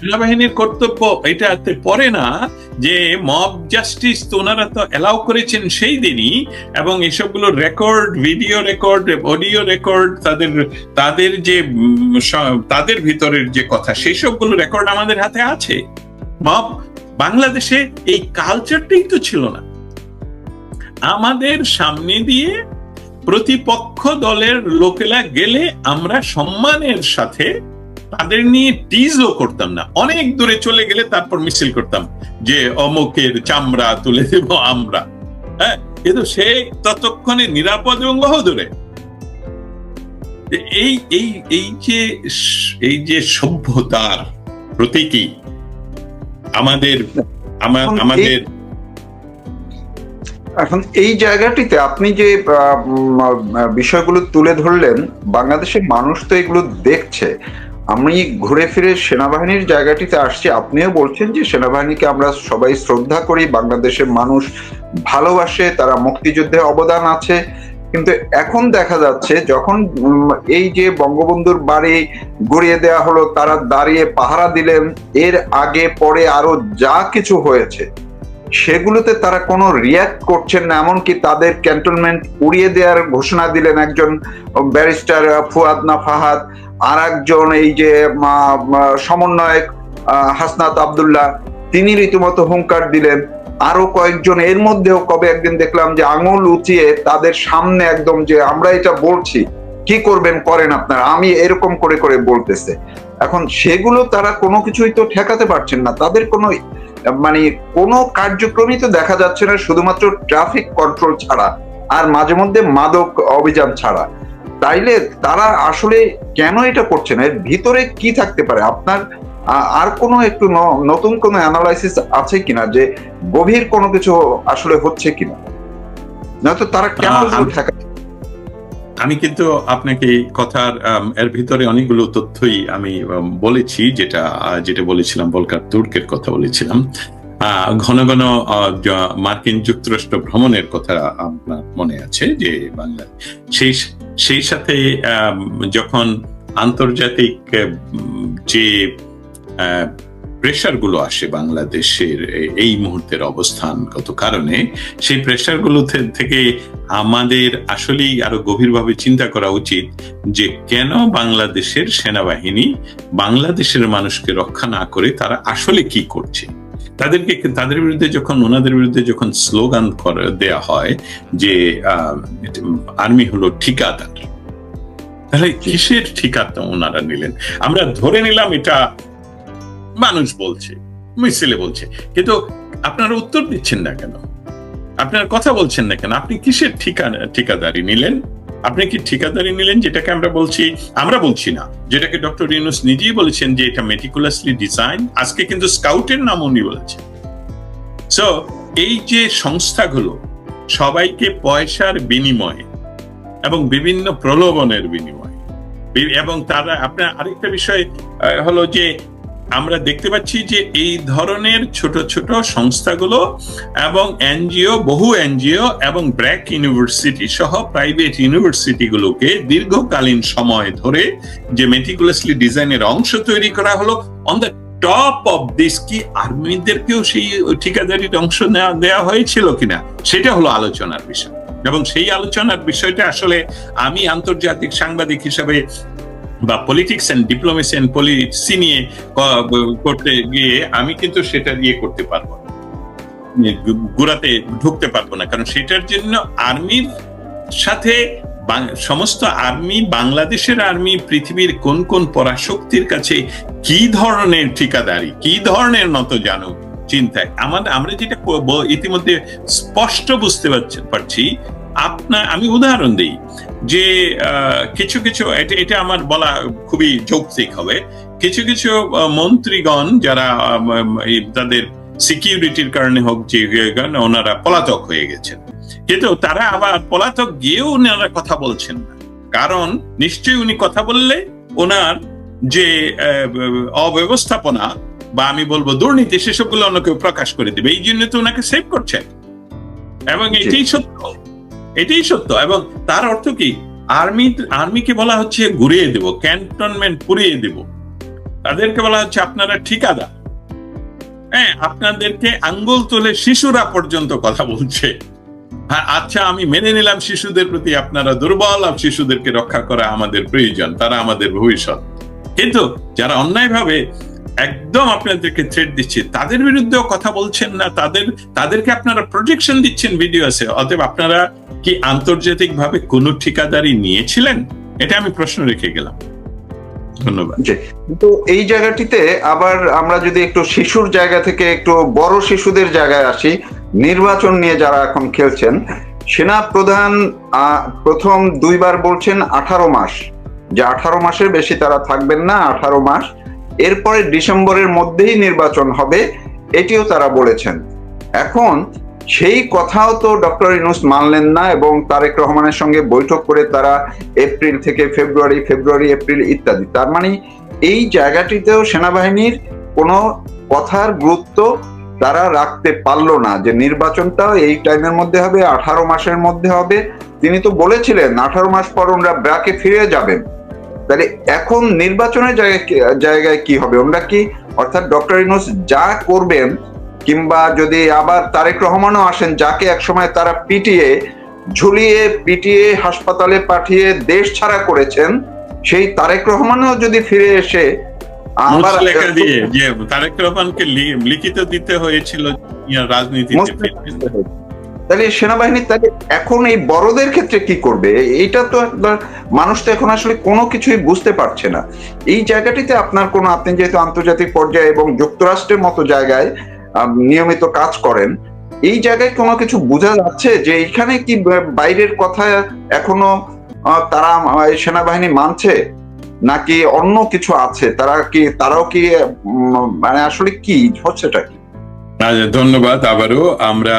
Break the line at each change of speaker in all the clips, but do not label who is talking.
সেনাবাহিনীর কর্তব্য এটাতে পড়ে না যে মব জাস্টিস তো ওনারা তো অ্যালাউ করেছেন সেই দিনই এবং এসবগুলো record video record audio record তাদের তাদের যে তাদের ভিতরের যে কথা, সেই সবগুলো রেকর্ড আমাদের হাতে আছে। মব বাংলাদেশে এই কালচারটাই তো ছিল না। আমাদের সামনে দিয়ে প্রতিপক্ষ দলের লোকেরা গেলে আমরা সম্মানের সাথে তাদের নিয়ে টিজও করতাম না। অনেক দূরে চলে গেলে তারপর মিছিল করতাম যে অমুকের চামড়া তুলে দেব আমরা। হ্যাঁ কিন্তু সে ততক্ষণে নিরাপদ এবং বহুদূরে। এই এই এই যে এই যে সভ্যতার প্রতীকী আমাদের আমাদের
এখন এই জায়গাটিতে আপনি যে বিষয়গুলো তুলে ধরলেন বাংলাদেশের মানুষ তো এগুলো দেখছে। আমি ঘুরে ফিরে সেনাবাহিনীর জায়গাটিতে আসছি। আপনিও বলছেন যে সেনাবাহিনীকে আমরা সবাই শ্রদ্ধা করি, বাংলাদেশের মানুষ ভালোবাসে, তারা মুক্তিযুদ্ধে অবদান আছে। কিন্তু এখন দেখা যাচ্ছে যখন এই যে বঙ্গবন্ধুর বাড়ি গড়িয়ে দেওয়া হলো, তারা দাঁড়িয়ে পাহারা দিলেন, এর আগে, পরে আরও যা কিছু হয়েছে, সেগুলোতে তারা কোনো রিয়াক্ট করছেন না। এমনকি তাদের ক্যান্টনমেন্ট উড়িয়ে দেওয়ার ঘোষণা দিলেন একজন ব্যারিস্টার ফুয়াদ না ফাহাদ। আর একজন এই যে সমন্বয়ক হাসনাত আবদুল্লাহ, তিনি রীতিমতো হুঙ্কার দিলেন। আরও কয়েকজন এর মধ্যেও কবে একদিন দেখলাম যে আঙুল উঁচিয়ে তাদের সামনে একদম যে আমরা এটা বলছি, কি করবেন, করেন আপনারা, আমি এরকম করে করে বলতেছে। এখন সেগুলো তারা কোনো কিছুই তো ঠেকাতে পারছেন না। তাদের কোনো মানে কোনো কার্যক্রমই তো দেখা যাচ্ছে না, শুধুমাত্র ট্রাফিক কন্ট্রোল ছাড়া, আর মাঝে মধ্যে মাদক অভিযান ছাড়া। তাইলে তারা আসলে কেন এটা করছে না? এর ভিতরে কি থাকতে পারে? আপনার আর কোনো একটু নতুন কোনো অ্যানালাইসিস আছে কিনা যে গভীর কোনো কিছু আসলে হচ্ছে কিনা? নয়তো তারা কেন এগুলো
আমি- কিন্তু আপনাকে এই কথার এর ভিতরে অনেকগুলো তথ্যই আমি বলেছি যেটা যেটা বলেছিলাম বলকার তুর্কের কথা বলেছিলাম। আহ, ঘন ঘন মার্কিন যুক্তরাষ্ট্র ভ্রমণের কথা আপনার মনে আছে যে বাংলা সেই সেই সাথে যখন আন্তর্জাতিক যে প্রেশারগুলো আসে বাংলাদেশের এই মুহূর্তের অবস্থানগত কারণে, সেই প্রেশারগুলো থেকে আমাদের আসলেই আরও গভীরভাবে চিন্তা করা উচিত যে, কেন বাংলাদেশের সেনাবাহিনী বাংলাদেশের মানুষকে রক্ষা না করে তারা আসলে কি করছে। তাদেরকে তাদের বিরুদ্ধে যখন ওনাদের বিরুদ্ধে যখন স্লোগান দেয়া হয় যে আর্মি হলো ঠিকাদার তাহলে কিসের ঠিকাটা ওনারা নিলেন? আমরা ধরে নিলাম এটা মানুষ বলছে মিছিলে বলছে কিন্তু আপনারা উত্তর দিচ্ছেন না কেন? আপনার কথা বলছেন না কেন? আপনি কিসের ঠিকানা ঠিকাদারি নিলেন? আপনি কি ঠিকাদারি নিলেন যেটাকে আমরা বলছি? আমরা বলছি না। যেটাকে ডক্টর ইউনুস নিজেই বলেছেন যে এটা মেটিকুলাসলি ডিজাইন আজকে কিন্তু স্কাউটের নাম উনি বলেছেন। সো এই যে সংস্থাগুলো, সবাইকে পয়সার বিনিময়ে এবং বিভিন্ন প্রলোভনের বিনিময়ে, এবং তারা, আপনার আরেকটা বিষয় হলো যে আমরা দেখতে পাচ্ছি যে এই ধরনের ছোট ছোট সংস্থাগুলো এবং এনজিও, বহু এনজিও এবং ব্র্যাক ইউনিভার্সিটি সহ প্রাইভেট ইউনিভার্সিটিগুলোকে দীর্ঘকালীন সময় ধরে যে মেটিকুলাসলি ডিজাইনের অংশ তৈরি করা হলো on the top of this কি আর্মিদেরকেও সেই ঠিকাদারির অংশ নেওয়া দেওয়া হয়েছিল কিনা? সেটা হলো আলোচনার বিষয়। এবং সেই আলোচনার বিষয়টা আসলে আমি আন্তর্জাতিক সাংবাদিক হিসাবে বা politics and diplomacy and policy নিয়ে করতে গিয়ে আমি কিন্তু সেটা দিয়ে করতে পারব না। গু- ঢুকতে পারব না। কারণ সেটার জন্য আর্মির সাথে সমস্ত আর্মি, বাংলাদেশের আর্মি, পৃথিবীর কোন কোন পরাশক্তির কাছে কি ধরনের ঠিকাদারি, কি ধরনের নত জানো চিন্তায়। আমাদের আমরা যেটা ইতিমধ্যে স্পষ্ট বুঝতে পারছি আপনার আমি উদাহরণ দিই যে কিছু কিছু এটা আমার বলা খুবই যৌক্তিক হবে। কিছু কিছু মন্ত্রীগণ যারা তাদের সিকিউরিটির কারণে হোক যে ওনারা পলাতক হয়ে গেছেন। কিন্তু তারা আবার পলাতক গিয়েও ওনারা কথা বলছেন না। কারণ নিশ্চয়ই উনি কথা বললে ওনার যে অব্যবস্থাপনা বা আমি বলব দুর্নীতি সেসবগুলো অন্যকে প্রকাশ করে দিবে। এই জন্য তো ওনাকে সেভ করছেন। এবং এটাই সত্য। এটাই সত্য। এবং তার অর্থ কি? আর্মি, আর্মিকে বলা হচ্ছে ঘুরিয়ে দেব, ক্যান্টনমেন্ট পুড়িয়ে দেব। তাদেরকে বলা হচ্ছে আপনারা ঠিকাদার। হ্যাঁ আপনাদেরকে আঙ্গুল তুলে শিশুরা পর্যন্ত কথা বলছে। হ্যাঁ আচ্ছা আমি মেনে নিলাম শিশুদের প্রতি আপনারা দুর্বল আর শিশুদেরকে রক্ষা করা আমাদের প্রয়োজন, তারা আমাদের ভবিষ্যৎ। কিন্তু যারা অন্যায়ভাবে একদম আপনাদেরকে থ্রেট দিচ্ছে। তাদের বিরুদ্ধেও কথা বলছেন না, তাদের, তাদেরকে আপনারা প্রোটেকশন দিচ্ছেন ভিডিও আছে অতএব আপনারা কি আন্তর্জাতিক ভাবে কোনো ঠিকাদারি নিয়েছিলেন? এটা আমি প্রশ্ন রেখে গেলাম। ধন্যবাদ।
কিন্তু এই জায়গাটিতে আবার আমরা যদি একটু শিশুর জায়গা থেকে একটু বড় শিশুদের জায়গায় আসি, নির্বাচন নিয়ে যারা এখন খেলছেন সেনা প্রধান প্রথম দুইবার বলছেন আঠারো মাস। যে আঠারো মাসের বেশি তারা থাকবেন না, আঠারো মাস এরপরে ডিসেম্বরের মধ্যেই নির্বাচন হবে, এটিও তারা বলেছেন। এখন সেই কথাও তো ডক্টর ইনুস মানলেন না এবং তারেক রহমানের সঙ্গে বৈঠক করে তারা এপ্রিল থেকে ফেব্রুয়ারি ফেব্রুয়ারি, এপ্রিল ইত্যাদি। তার মানে এই জায়গাটিতেও সেনাবাহিনীর কোনো কথার গুরুত্ব তারা রাখতে পারল না যে নির্বাচনটাও এই টাইমের মধ্যে হবে, আঠারো মাসের মধ্যে হবে। তিনি তো বলেছিলেন, আঠারো মাস পর ওনারা ব্র্যাকে ফিরে যাবেন। তাহলে এখন নির্বাচনের জায়গায় জায়গায় কি হবে? ওনারা কি অর্থাৎ ডক্টর ইনুস যা করবেন কিংবা যদি আবার তারেক রহমানও আসেন যাকে একসময় তারা পিটিয়ে ঝুলিয়ে পিটিয়ে হাসপাতালে পাঠিয়ে দেশ ছাড়া করেছেন সেই তারেক রহমানও যদি ফিরে এসে আবার
মুচলেখা দিয়ে যে তারেক রহমানকে লিখিত দিতে হয়েছিল রাজনীতিতে
তাহলে সেনাবাহিনী তাহলে এখন এই বড়দের ক্ষেত্রে কি করবে? এইটা তো মানুষ তো এখন আসলে কোনো কিছুই বুঝতে পারছে না। এই জায়গাটিতে আপনার কোনো, আপনি যেহেতু আন্তর্জাতিক পর্যায়ে এবং যুক্তরাষ্ট্রের মতো জায়গায় নিয়মিত কাজ করেন, এই জায়গায় কোনো কিছু বোঝা যাচ্ছে যে এখানে কি বাইরের কথা এখনও তারা সেনাবাহিনী মানছে? নাকি অন্য কিছু আছে? তারা কি, তারাও কি মানে আসলে কি হচ্ছেটা কি?
ধন্যবাদ। আবারও আমরা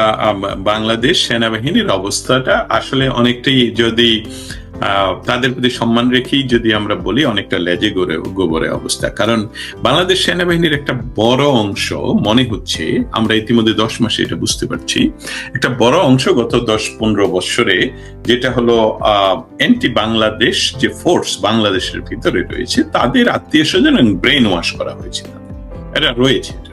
বাংলাদেশ সেনাবাহিনীর অবস্থাটা আসলে অনেকটাই যদি তাদের প্রতি সম্মান রেখেই যদি আমরা বলি অনেকটা লেজে গোরে গোবরে অবস্থা। কারণ বাংলাদেশ সেনাবাহিনীর একটা বড় অংশ, মনে হচ্ছে, আমরা ইতিমধ্যে দশ মাসে এটা বুঝতে পারছি, একটা বড় অংশ গত দশ পনেরো বৎসরে যেটা হলো অ্যান্টি বাংলাদেশ যে ফোর্স বাংলাদেশের ভিতরে রয়েছে, তাদের আত্মীয় স্বজন ব্রেন ওয়াশ করা হয়েছে। এটা রয়েছে।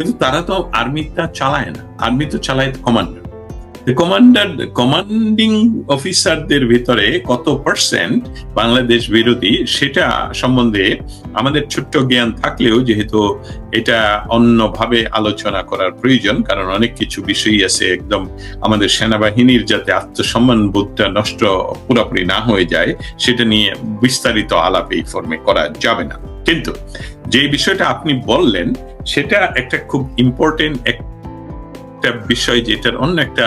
কিন্তু তারা তো আর্মিটা চালায় না। আর্মি তো চালায় কমান্ডার কমান্ডার কমান্ডিং অফিসারদের ভিতরে কত পার্সেন্ট বাংলাদেশ বিরোধী, সেটা সম্বন্ধে আমাদের ছোট্ট জ্ঞান থাকলেও যেহেতু এটা অন্যভাবে আলোচনা করার প্রয়োজন, কারণ অনেক কিছু বিষয়ই আছে একদম আমাদের সেনাবাহিনীর যাতে আত্মসম্মান বোধটা নষ্ট পুরোপুরি না হয়ে যায়, সেটা নিয়ে বিস্তারিত আলাপ এই ফর্মে করা যাবে না। কিন্তু যে বিষয়টা আপনি বললেন, সেটা একটা খুব ইম্পর্টেন্ট একটা বিষয় যেটার অন্য একটা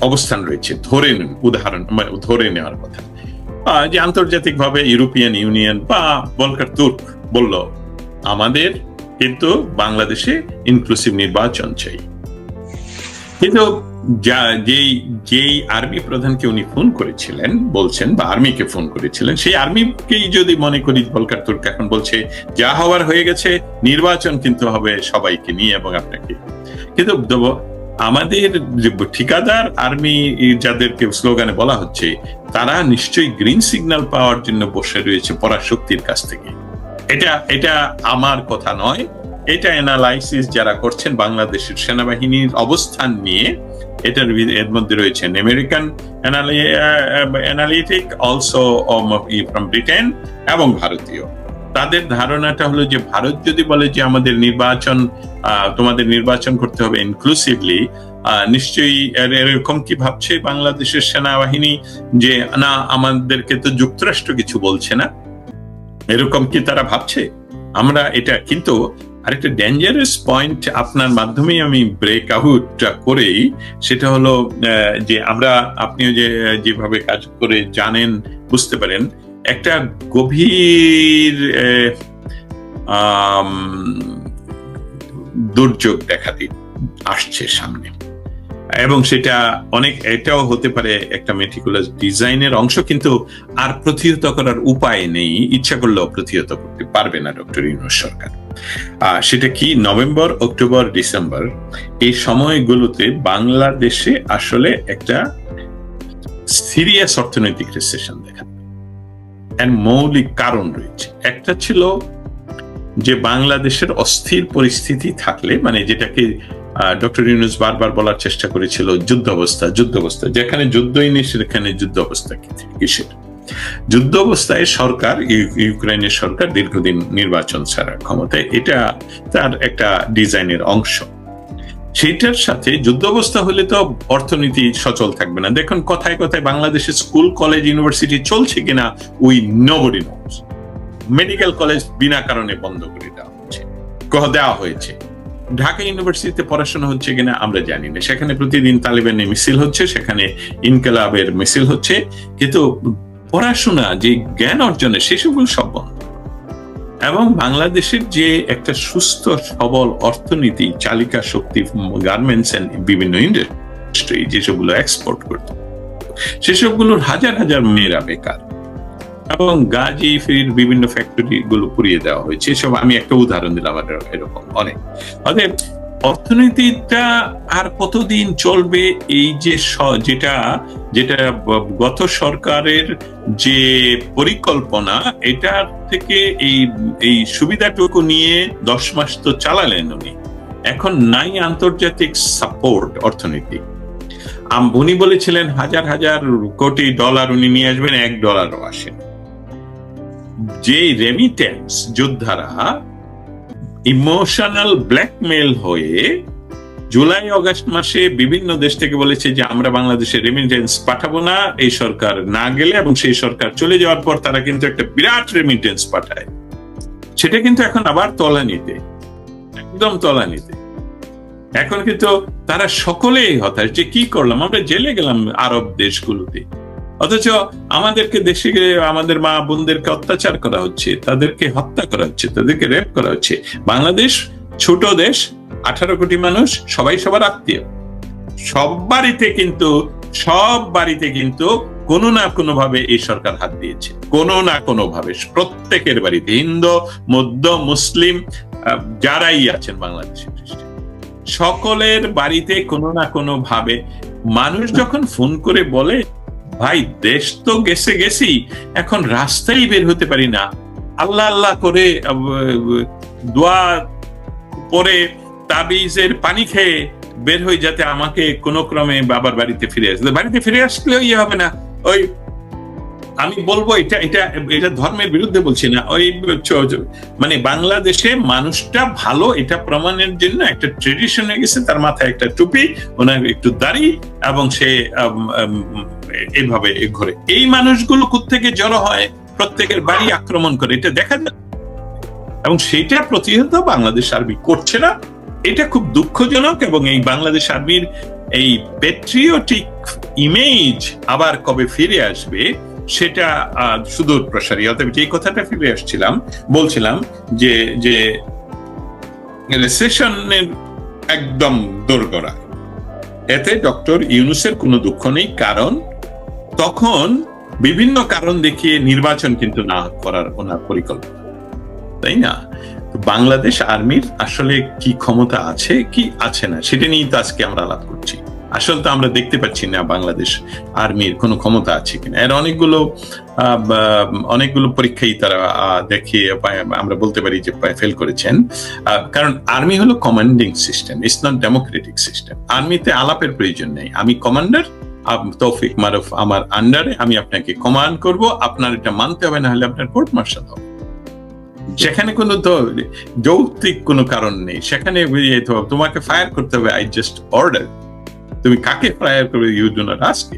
অবস্থান রয়েছে, ধরে নিন, উদাহরণ মানে ধরে নেওয়ার কথা। যে আন্তর্জাতিকভাবে ইউরোপিয়ান ইউনিয়ন বা বলকার তুর্ক বলল, আমাদের কিন্তু বাংলাদেশে ইনক্লুসিভ নির্বাচন চাই। কিন্তু যা, যেই যেই আর্মি প্রধানকে উনি ফোন করেছিলেন, বলছেন বা আর্মিকে ফোন করেছিলেন, সেই আর্মিকেই যদি মনে করি বলকার তুর্ক এখন বলছে, যা হওয়ার হয়ে গেছে, নির্বাচন কিন্তু হবে সবাইকে নিয়ে এবং আপনাকে। কিন্তু আমাদের ঠিকাদার আর্মি যাদেরকে স্লোগানে বলা হচ্ছে, তারা নিশ্চয়ই গ্রিন সিগন্যাল পাওয়ার জন্য বসে রয়েছে পরাশক্তির কাছ থেকে। এটা এটা আমার কথা নয়, এটা অ্যানালাইসিস যারা করছেন বাংলাদেশের সেনাবাহিনীর অবস্থান নিয়ে এটার এর মধ্যে রয়েছেন American analytic also from Britain এবং ভারতীয়। তাদের ধারণাটা হলো যে ভারত যদি বলে যে আমাদের নির্বাচন তোমাদের নির্বাচন করতে হবে ইনক্লুসিভলি নিশ্চয়ই এরকম কি ভাবছে বাংলাদেশের সেনাবাহিনী যে না, আমাদেরকে তো যুক্তরাষ্ট্র কিছু বলছে না? এরকম কি তারা ভাবছে? আমরা এটা কিন্তু আরেকটা ডেঞ্জারাস পয়েন্ট আপনার মাধ্যমেই আমি ব্রেক আউট করেই, সেটা হলো যে আমরা, আপনিও যে, যেভাবে কাজ করে জানেন, বুঝতে পারেন, একটা গভীর দুর্যোগ দেখা আসছে সামনে। এবং সেটা অনেক, এটাও হতে পারে একটা মেটিকুলাস ডিজাইনের অংশ, কিন্তু আর প্রতিহত করার উপায় নেই। ইচ্ছা করলেও প্রতিহত করতে পারবে না ডক্টর ইউনুস সরকার। সেটা কি? November, October, December. এই সময়গুলোতে বাংলাদেশে আসলে একটা সিরিয়াস অর্থনৈতিক রিসেশন দেখা এর মৌলিক কারণ রয়েছে। একটা ছিল যে বাংলাদেশের অস্থির পরিস্থিতি থাকলে মানে যেটাকে ডক্টর ইউনুস বারবার বলার চেষ্টা করেছিল যুদ্ধ অবস্থা যুদ্ধ অবস্থা যেখানে যুদ্ধই নেই, সেখানে যুদ্ধ অবস্থা কিসের যুদ্ধ অবস্থায় সরকার ইউক্রেনের সরকার দীর্ঘদিন নির্বাচন ছাড়া ক্ষমতায়। এটা তার একটা ডিজাইনের অংশ। সেটার সাথে যুদ্ধ অবস্থা হলে তো অর্থনীতি সচল থাকবে না। দেখুন, কথায় কথায় বাংলাদেশের স্কুল, কলেজ, ইউনিভার্সিটি চলছে কিনা, we nobody knows medical college বিনা কারণে বন্ধ করে দেওয়া হচ্ছে দেওয়া হয়েছে। ঢাকা ইউনিভার্সিটিতে পড়াশোনা হচ্ছে কিনা, আমরা জানি না। সেখানে প্রতিদিন তালিবানের মিছিল হচ্ছে, সেখানে ইনকালাবের মিছিল হচ্ছে। কিন্তু পড়াশোনা, যে জ্ঞান অর্জনের সেসবগুলো সব বন্ধ। এবং বাংলাদেশের যে একটা সুস্থ, সবল অর্থনীতি, চালিকা শক্তি গার্মেন্টস বিভিন্ন ইন্ডাস্ট্রি যেসবগুলো এক্সপোর্ট করত, সেসবগুলোর হাজার হাজার মেয়েরা বেকার। এবং গাজী, ফির বিভিন্ন ফ্যাক্টরি গুলো পুড়িয়ে দেওয়া হয়েছে। এসব আমি একটা উদাহরণ দিলাম, এরকম অনেক। অতএব অর্থনীতিটা আর কতদিন চলবে এই যে যেটা যেটা গত সরকারের যে পরিকল্পনা, এটার থেকে এই এই সুবিধাটুকু নিয়ে দশ মাস তো চালালেন উনি। এখন নাই আন্তর্জাতিক সাপোর্ট অর্থনীতি। উনি বলেছিলেন হাজার হাজার কোটি ডলার উনি নিয়ে আসবেন, এক ডলারও আসেন। যে রেমিটেন্স যোদ্ধারা ইমোশনাল ব্ল্যাকমেল হয়ে জুলাই, অগস্ট মাসে বিভিন্ন দেশ থেকে বলেছে যে, আমরা বাংলাদেশে রেমিটেন্স পাঠাবো না। এই সরকার না গেলে এবং সেই সরকার চলে যাওয়ার পর তারা কিন্তু একটা বিরাট রেমিটেন্স পাঠায়। সেটা কিন্তু এখন আবার তলানিতে, একদম তলানিতে। এখন কিন্তু তারা সকলেই হতাশ যে, কি করলাম? আমরা জেলে গেলাম আরব দেশগুলোতে। অথচ আমাদেরকে দেশে আমাদের মা বোনদেরকে অত্যাচার করা হচ্ছে, তাদেরকে হত্যা করা হচ্ছে, তাদেরকে রেপ করা হচ্ছে। বাংলাদেশ ছোট দেশ, আঠারো কোটি মানুষ, সবাই সবার আত্মীয়। সব বাড়িতে কিন্তু, সব বাড়িতে কিন্তু কোনো না কোনো ভাবে এই সরকার হাত দিয়েছে। কোনো না কোনো ভাবে প্রত্যেকের বাড়িতে, হিন্দু, মধ্য, মুসলিম যারাই আছেন বাংলাদেশের সকলের বাড়িতে কোনো না কোনো ভাবে মানুষ যখন ফোন করে বলে ভাই, দেশ তো গেছে গেছি, এখন রাস্তায় বের হতে পারি না। আল্লাহ আল্লাহ করে দোয়া পরে তাবিজের পানি খেয়ে বের হয়ে যাতে আমাকে কোনো ক্রমে বাবার বাড়িতে ফিরে আসলে বাড়িতে ফিরে আসলেও ইয়ে হবে না। ওই আমি বলব এটা এটা এটা ধর্মের বিরুদ্ধে বলছি না। ওই মানে বাংলাদেশে মানুষটা ভালো, এটা প্রমাণের জন্য একটা ট্রেডিশন হয়ে গেছে, তার মাথায় একটা টুপি, ওনার একটু দাড়ি, এবং সে এইভাবে ঘরে। এই মানুষগুলো থেকে জড়ো হয়? প্রত্যেকের বাড়ি আক্রমণ করে। এটা দেখা যায়। এবং সেটা প্রতিহত বাংলাদেশ আর্মি করছে না। এটা খুব দুঃখজনক, এবং এই বাংলাদেশ আর্মির এই পেট্রিয়টিক ইমেজ আবার কবে ফিরে আসবে সেটা সুদূর প্রসারী। অতএব যে কথাটা ফিরে আসছিলাম, বলছিলাম যে যে রেসেশনের একদম দোরগড়া। এতে ডক্টর ইউনুসের কোনো দুঃখ নেই, কারণ তখন বিভিন্ন কারণ দেখিয়ে নির্বাচন কিন্তু না করার ওনার পরিকল্পনা। তাই না? বাংলাদেশ আর্মির আসলে কি ক্ষমতা আছে, কি আছে না, সেটা নিয়েই তো আজকে আমরা আলাপ করছি। আসলে তো আমরা দেখতে পাচ্ছি না বাংলাদেশ আর্মির কোনো ক্ষমতা আছে কিনা। এর অনেকগুলো অনেকগুলো পরীক্ষাই তারা দেখিয়ে আমরা বলতে পারি যে ফেল করেছেন। কারণ আর্মি হলো commanding system it's not democratic system আর্মিতে আলাপের প্রয়োজন নেই। আমি কমান্ডার তৌফিক মারুফ আমার আন্ডারে আমি আপনাকে কমান্ড করব, আপনার এটা মানতে হবে, না হলে আপনার কোর্ট মার্শাল হবে। সেখানে কোনো যৌক্তিক কোনো কারণ নেই। সেখানে তোমাকে ফায়ার করতে হবে আই জাস্ট অর্ডার তুমি কাকে ফায়ার করবে ইউ ডু নট আস্ক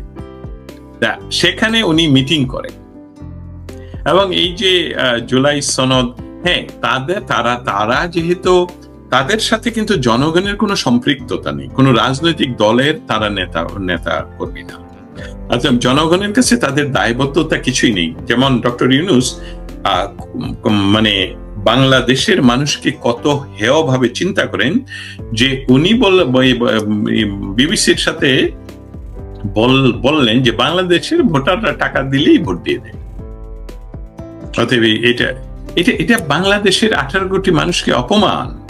সেখানে উনি মিটিং করে এবং এই যে জুলাই সনদ হ্যাঁ তাদের, তারা তারা যেহেতু তাদের সাথে কিন্তু জনগণের কোনো সম্পৃক্ততা নেই। কোনো রাজনৈতিক দলের তারা নেতা নেতা কর্মী না। আচ্ছা জনগণের কাছে তাদের দায়বদ্ধতা কিছুই নেই। যেমন ডক্টর ইউনুস মানে বাংলাদেশের মানুষকে কত হেয় ভাবে চিন্তা করেন যে উনি বিবিসির সাথে বল- বললেন যে বাংলাদেশের ভোটাররা টাকা দিলেই ভোট দিয়ে দেয়। অতএব এটা এটা এটা বাংলাদেশের আঠারো কোটি মানুষকে অপমান,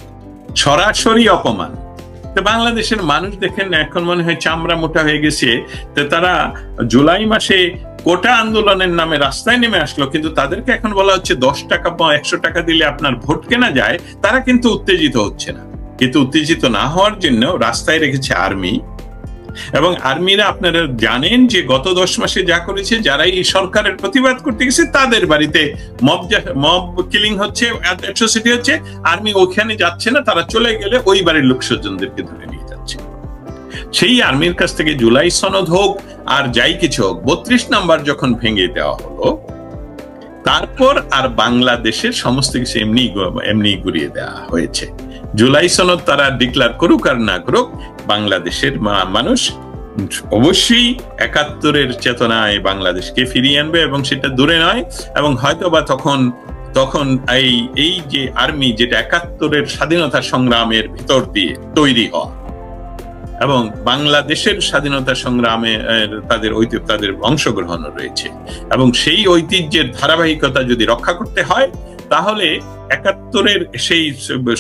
সরাসরি অপমান। তো বাংলাদেশের মানুষ দেখেন, এখন মনে হয় চামড়া মোটা হয়ে গেছে। তো তারা জুলাই মাসে কোটা আন্দোলনের নামে রাস্তায় নেমে আসলো, কিন্তু তাদেরকে এখন বলা হচ্ছে দশ টাকা বা একশো টাকা দিলে আপনার ভোট কেনা যায়, তারা কিন্তু উত্তেজিত হচ্ছে না। কিন্তু উত্তেজিত না হওয়ার জন্য রাস্তায় রেখেছে আর্মি। এবং আর্মিরা আপনারা জানেন যে গত দশ মাসে যা করেছে যারা এই সরকারের প্রতিবাদ করতে গেছে, তাদের বাড়িতে মব মব কিলিং হচ্ছে অ্যাট্রোসিটি হচ্ছে, আর্মি ওখানে যাচ্ছে না, তারা চলে গেলে ওই বাড়ির লোক স্বজনদেরকে ধরে নিয়ে যাচ্ছে। সেই আর্মির কাছ থেকে জুলাই সনদ হোক, আর যাই কিছু হোক, বত্রিশ নাম্বার যখন ভেঙে দেওয়া হলো, তারপর আর বাংলাদেশের সমস্ত কিছু এমনি এমনি ঘুরিয়ে দেওয়া হয়েছে। জুলাই সনদ তারা ডিক্লার করুক আর না করুক, বাংলাদেশের মানুষ অবশ্যই একাত্তরের চেতনায় বাংলাদেশকে ফিরিয়ে আনবে এবং সেটা দূরে নয়, এবং হয়তোবা তখন তখন এই এই যে আর্মি যেটা একাত্তরের স্বাধীনতা সংগ্রামের ভিতর দিয়ে তৈরি হওয়া এবং বাংলাদেশের স্বাধীনতা সংগ্রামে তাদের ঐতিহ্য, তাদের অংশগ্রহণ রয়েছে, এবং সেই ঐতিহ্যের ধারাবাহিকতা যদি রক্ষা করতে হয় তাহলে একাত্তরের সেই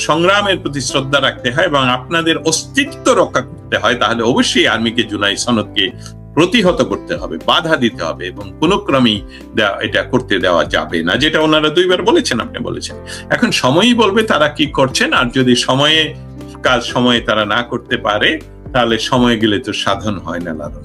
সংগ্রামের প্রতি শ্রদ্ধা রাখতে হয় এবং আপনাদের অস্তিত্ব রক্ষা করতে হয়, তাহলে অবশ্যই আর্মিকে জুলাই সনদকে প্রতিহত করতে হবে, বাধা দিতে হবে এবং কোনো ক্রমেই এটা করতে দেওয়া যাবে না, যেটা ওনারা দুইবার বলেছেন, আপনি বলেছেন। এখন সময়ই বলবে তারা কি করছেন, আর যদি সময়ে কাজ সময়ে তারা না করতে পারে, তাহলে সময় গেলে তো সাধন হয় না, লালন।